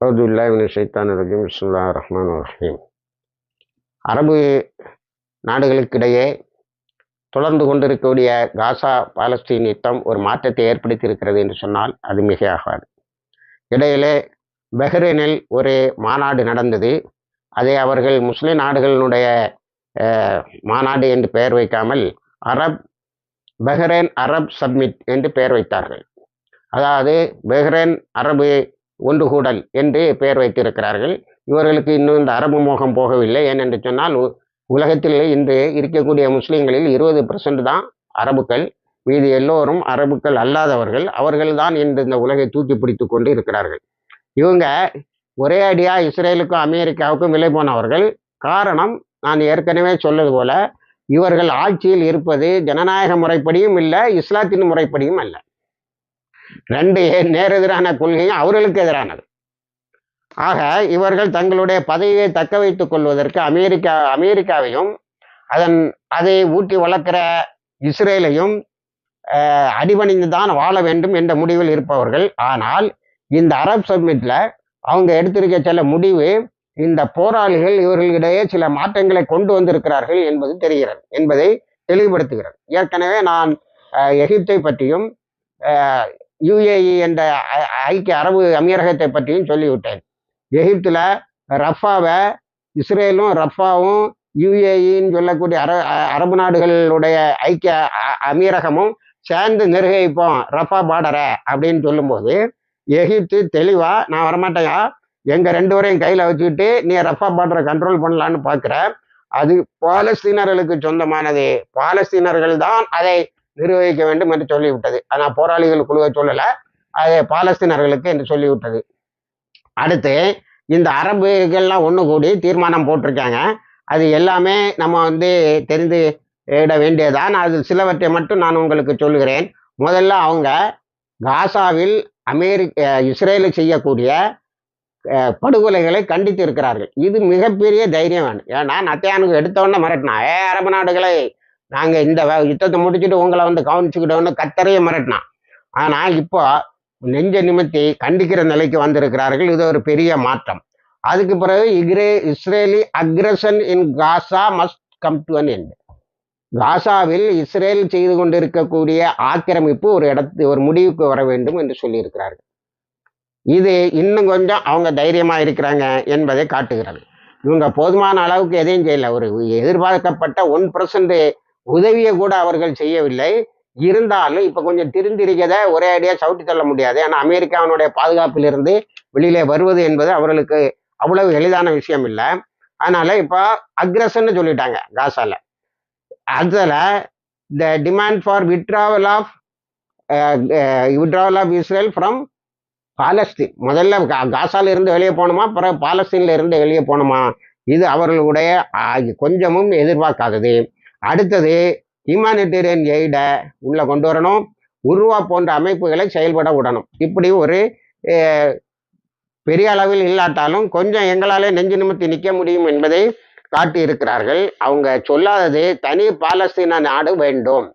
அவுதுல்லாஹின் ரஜீம் பிஸ்மில்லா ரஹ்மான் ரஹீம் அரபு நாடுகளுக்கிடையே தொடர்ந்து கொண்டிருக்கக்கூடிய காசா பாலஸ்தீன் யுத்தம் ஒரு மாற்றத்தை ஏற்படுத்தியிருக்கிறது என்று சொன்னால் அது மிகையாகாது. இடையிலே பஹ்ரைனில் ஒரு மாநாடு நடந்தது. அதை அவர்கள் முஸ்லிம் நாடுகளினுடைய அஹ், மாநாடு என்று பெயர் வைக்காமல் அரப் பஹ்ரைன் அரப் சப்மிட் என்று பெயர் வைத்தார்கள். அதாவது பஹ்ரைன் அரபு ஒன்றுகூடல் என்று பெயர் வைத்திருக்கிறார்கள். இவர்களுக்கு இன்னும் இந்த அரபு மோகம் போகவில்லை. ஏனென்று சொன்னால் உலகத்தில் இன்று இருக்கக்கூடிய முஸ்லீம்களில் இருபது பர்சன்ட் தான் அரபுக்கள். மீது எல்லோரும் அரபுக்கள் அல்லாதவர்கள். அவர்கள்தான் இன்று இந்த உலகை தூக்கி பிடித்து கொண்டு இருக்கிறார்கள். இவங்க ஒரே அடியாக இஸ்ரேலுக்கும் அமெரிக்காவுக்கும் விலை போனவர்கள். காரணம் நான் ஏற்கனவே சொன்னது போல இவர்கள் ஆட்சியில் இருப்பது ஜனநாயக முறைப்படியும் இல்லை இஸ்லாத்தின் முறைப்படியும் அல்ல. ரெண்டு நேரெதிரான கொள்கையும் அவர்களுக்கு எதிரானது. ஆக இவர்கள் தங்களுடைய பதவியை தக்க வைத்துக் கொள்வதற்கு அமெரிக்கா அமெரிக்காவையும் அதன் அதை ஊட்டி வளர்க்கிற இஸ்ரேலையும் அஹ், அடிபணிந்து தான் வாழ வேண்டும் என்ற முடிவில் இருப்பவர்கள். ஆனால் இந்த அரப் சப்மிட்ல அவங்க எடுத்திருக்க சில முடிவு இந்த போராளிகள் இவர்களிடையே சில மாற்றங்களை கொண்டு வந்திருக்கிறார்கள் என்பது தெரிகிறது என்பதை தெளிவுபடுத்துகிறது. ஏற்கனவே நான் அஹ், எகிப்தை பற்றியும் யுஏஇ என்ற ஐ- ஐக்கிய அரபு அமீரகத்தை பற்றியும் சொல்லிவிட்டேன். எகிப்தில் ரஃபாவை இஸ்ரேலும் ரஃபாவும் யுஏஇன்னு சொல்லக்கூடிய அர அரபு நாடுகளுடைய ஐக்கிய அமீரகமும் சேர்ந்து நிர்வகிப்போம் ரஃபா பார்டரை அப்படின்னு சொல்லும்போது எகிப்து தெளிவாக நான் வரமாட்டேயா எங்கள் ரெண்டு பேரையும் கையில் வச்சுக்கிட்டு நீ ரஃபா பார்டரை கண்ட்ரோல் பண்ணலான்னு பார்க்குற அது பாலஸ்தீனர்களுக்கு சொந்தமானது. பாலஸ்தீனர்கள் தான் அதை நிர்வகிக்க வேண்டும் என்று சொல்லிவிட்டது. ஆனால் போராளிகள் குழுவை சொல்லலை. அது பாலஸ்தீனர்களுக்கு என்று சொல்லிவிட்டது. அடுத்து இந்த அரபுகள்லாம் ஒன்று கூடி தீர்மானம் போட்டிருக்காங்க. அது எல்லாமே நம்ம வந்து தெரிந்து இட வேண்டியதான் அது சிலவற்றை மட்டும் நான் உங்களுக்கு சொல்லுகிறேன். முதல்ல அவங்க காசாவில் அமெரிக்க இஸ்ரேலு செய்யக்கூடிய படுகொலைகளை கண்டித்து இருக்கிறார்கள் இது மிகப்பெரிய தைரியம். வேணும் ஏன்னா நத்தையானுக்கு எடுத்தவொடனே மிரட்டினா ஏ அரபு நாடுகளை நாங்கள் இந்த வ- யுத்தத்தை முடிச்சுட்டு உங்களை வந்து கவனிச்சுக்கிட்டோன்னு கத்தரையே மிரட்டினான். ஆனால் இப்போ நெஞ்ச நிமித்தி கண்டிக்கிற நிலைக்கு வந்திருக்கிறார்கள். இது ஒரு பெரிய மாற்றம். அதுக்கு பிறகு இக்ரே Israeli aggression in Gaza must come to an end காசாவில் இஸ்ரேல் செய்து கொண்டிருக்கக்கூடிய ஆக்கிரமிப்பு ஒரு இடத்து ஒரு முடிவுக்கு வர வேண்டும் என்று சொல்லியிருக்கிறார்கள். இது இன்னும் கொஞ்சம் அவங்க தைரியமாக இருக்கிறாங்க என்பதை காட்டுகிறது. இவங்க போதுமான அளவுக்கு எதையும் செய்யலை. ஒரு எதிர்பார்க்கப்பட்ட ஒன் பர்சன்ட் உதவியை கூட அவர்கள் செய்யவில்லை. இருந்தாலும் இப்போ கொஞ்சம் திருந்திருக்கதை ஒரே அடியாக சவுட்டி தள்ள முடியாது. ஏன்னா அமெரிக்காவினுடைய பாதுகாப்பிலிருந்து வெளியிலே வருவது என்பது அவர்களுக்கு அவ்வளவு எளிதான விஷயம் இல்லை. அதனால இப்போ அக்ரஷன்னு சொல்லிட்டாங்க காசால. அதில் the demand for withdrawal of withdrawal of Israel from Palestine முதல்ல கா- காசால இருந்து வெளியே போகணுமா? பிறகு பாலஸ்தீன்ல இருந்து வெளியே போகணுமா? இது அவர்களுடைய கொஞ்சமும் எதிர்பார்க்காதது. அடுத்தது ஹியூமானிட்டேரியன் எய்டை உள்ளே கொண்டு வரணும். உருவா போன்ற அமைப்புகளை செயல்பட விடணும். இப்படி ஒரு பெரிய அளவில் இல்லாட்டாலும் கொஞ்சம் எங்களாலே நெஞ்சு நிமித்தி நிற்க முடியும் என்பதை காட்டி இருக்கிறார்கள் அவங்க சொல்லாதது தனி பாலஸ்தீன நாடு வேண்டும்.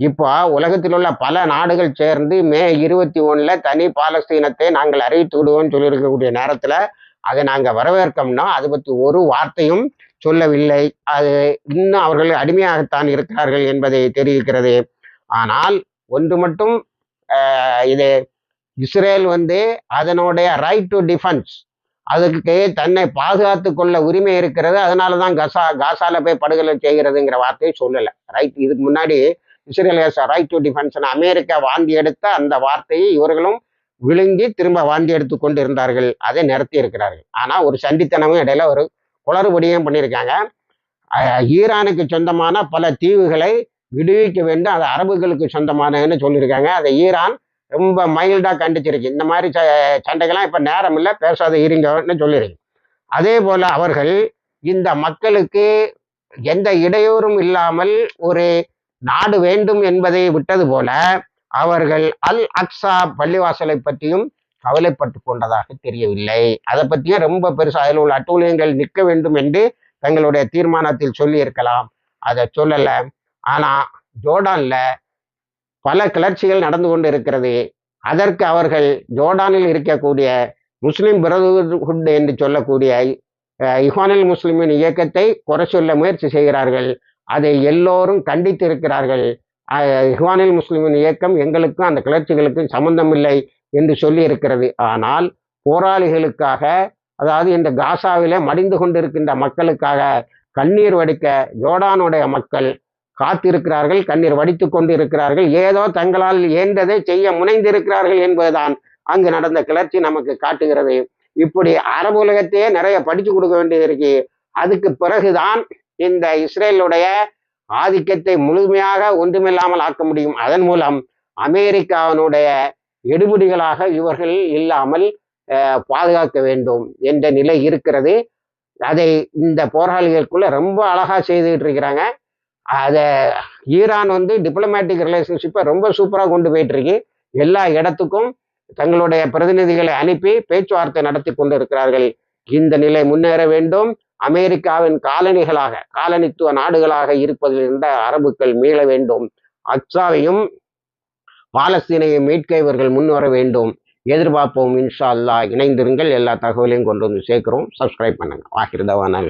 இப்போ உலகத்தில் உள்ள பல நாடுகள் சேர்ந்து மே இருபத்தி ஒன்றில் தனி பாலஸ்தீனத்தை நாங்கள் அறிவித்து விடுவோம்னு சொல்லியிருக்கக்கூடிய நேரத்தில் அதை நாங்கள் வரவேற்கோம்னா அதை பற்றி ஒரு வார்த்தையும் சொல்லவில்லை. அது இன்னும் அவர்கள் அடிமையாகத்தான் இருக்கிறார்கள் என்பதை தெரிவிக்கிறது. ஆனால் ஒன்று மட்டும் இது இஸ்ரேல் வந்து அதனுடைய ரைட் டு டிஃபென்ஸ் அதுக்கு தன்னை பாதுகாத்து கொள்ள உரிமை இருக்கிறது. அதனால தான் கசா காசால போய் படுகொலை செய்கிறதுங்கிற வார்த்தையை சொல்லலை. ரைட் இதுக்கு முன்னாடி Israel right to defence America வாந்தி எடுத்த அந்த வார்த்தையை இவர்களும் விழுங்கி திரும்ப வாந்தி எடுத்து கொண்டு இருந்தார்கள் அதை நிறுத்தி இருக்கிறார்கள் ஆனால் ஒரு சண்டித்தனமும் இடையில ஒரு குளறுபடியும் பண்ணியிருக்காங்க. ஈரானுக்கு சொந்தமான பல தீவுகளை விடுவிக்க வேண்டும். அது அரபுகளுக்கு சொந்தமானதுன்னு சொல்லியிருக்காங்க. அதை ஈரான் ரொம்ப மைல்டாக கண்டிச்சிருக்கு. இந்த மாதிரி ச சண்டைகள்லாம் இப்போ நேரம் இல்லை. பேசாத இருங்கன்னு சொல்லியிருக்கு. அதே போல் அவர்கள் இந்த மக்களுக்கு எந்த இடையூறும் இல்லாமல் ஒரு நாடு வேண்டும் என்பதை விட்டது போல அவர்கள் அல் அக்ஸா பள்ளிவாசலை பற்றியும் கவலைப்பட்டு கொண்டதாக தெரியவில்லை. அதை பற்றியும் ரொம்ப பெருசாக அதில் உள்ள அட்டூழியங்கள் நிற்க வேண்டும் என்று தங்களுடைய தீர்மானத்தில் சொல்லி இருக்கலாம் அதை சொல்லலை. ஆனால் ஜோர்டானில் பல கிளர்ச்சிகள் நடந்து கொண்டு இருக்கிறது அதற்கு அவர்கள் ஜோர்டானில் இருக்கக்கூடிய முஸ்லிம் பிரதர்ஹுட் என்று சொல்லக்கூடிய இஹானில் முஸ்லிமின் இயக்கத்தை குறை சொல்ல முயற்சி செய்கிறார்கள். அதை எல்லோரும் கண்டித்து இருக்கிறார்கள் இஹ்வானில் முஸ்லிமின் இயக்கம் எங்களுக்கும் அந்த கிளர்ச்சிகளுக்கும் சம்பந்தம் இல்லை என்று சொல்லியிருக்கிறது. ஆனால் போராளிகளுக்காக அதாவது இந்த காசாவிலே மடிந்து கொண்டிருக்கின்ற மக்களுக்காக கண்ணீர் வடிக்க ஜோர்டானுடைய மக்கள் காத்திருக்கிறார்கள் கண்ணீர் வடித்து கொண்டு இருக்கிறார்கள் ஏதோ தங்களால் ஏந்ததை செய்ய முனைந்திருக்கிறார்கள் என்பதுதான் அங்கு நடந்த கிளர்ச்சி நமக்கு காட்டுகிறது. இப்படி அரபு உலகத்தையே நிறைய படிச்சு கொடுக்க வேண்டியது இருக்கு அதுக்கு பிறகுதான் இந்த இஸ்ரேலுடைய ஆதிக்கத்தை முழுமையாக ஒன்றுமில்லாமல் ஆக்க முடியும். அதன் மூலம் அமெரிக்காவினுடைய எடுபிடிகளாக இவர்கள் இல்லாமல் பாதுகாக்க வேண்டும் என்ற நிலை இருக்கிறது. அதை இந்த போராளிகளுக்குள்ள ரொம்ப அழகா செய்துகிட்டு இருக்கிறாங்க. அதை ஈரான் வந்து டிப்ளமேட்டிக் ரிலேஷன்ஷிப்பை ரொம்ப சூப்பராக கொண்டு போயிட்டு இருக்கு. எல்லா இடத்துக்கும் தங்களுடைய பிரதிநிதிகளை அனுப்பி பேச்சுவார்த்தை நடத்தி கொண்டு இருக்கிறார்கள். இந்த நிலை முன்னேற வேண்டும். அமெரிக்காவின் காலனிகளாக காலனித்துவ நாடுகளாக இருப்பதில் இருந்த அரபுக்கள் மீள வேண்டும். அச்சாவையும் பாலஸ்தீனையை மீட்க இவர்கள் முன்வர வேண்டும். எதிர்பார்ப்போம் இன்ஷா அல்லாஹ். இணைந்திருங்கள். எல்லா தகவலையும் கொண்டு வந்து சேர்க்கிறோம். சப்ஸ்கிரைப் பண்ணுங்க. ஆகிருதவான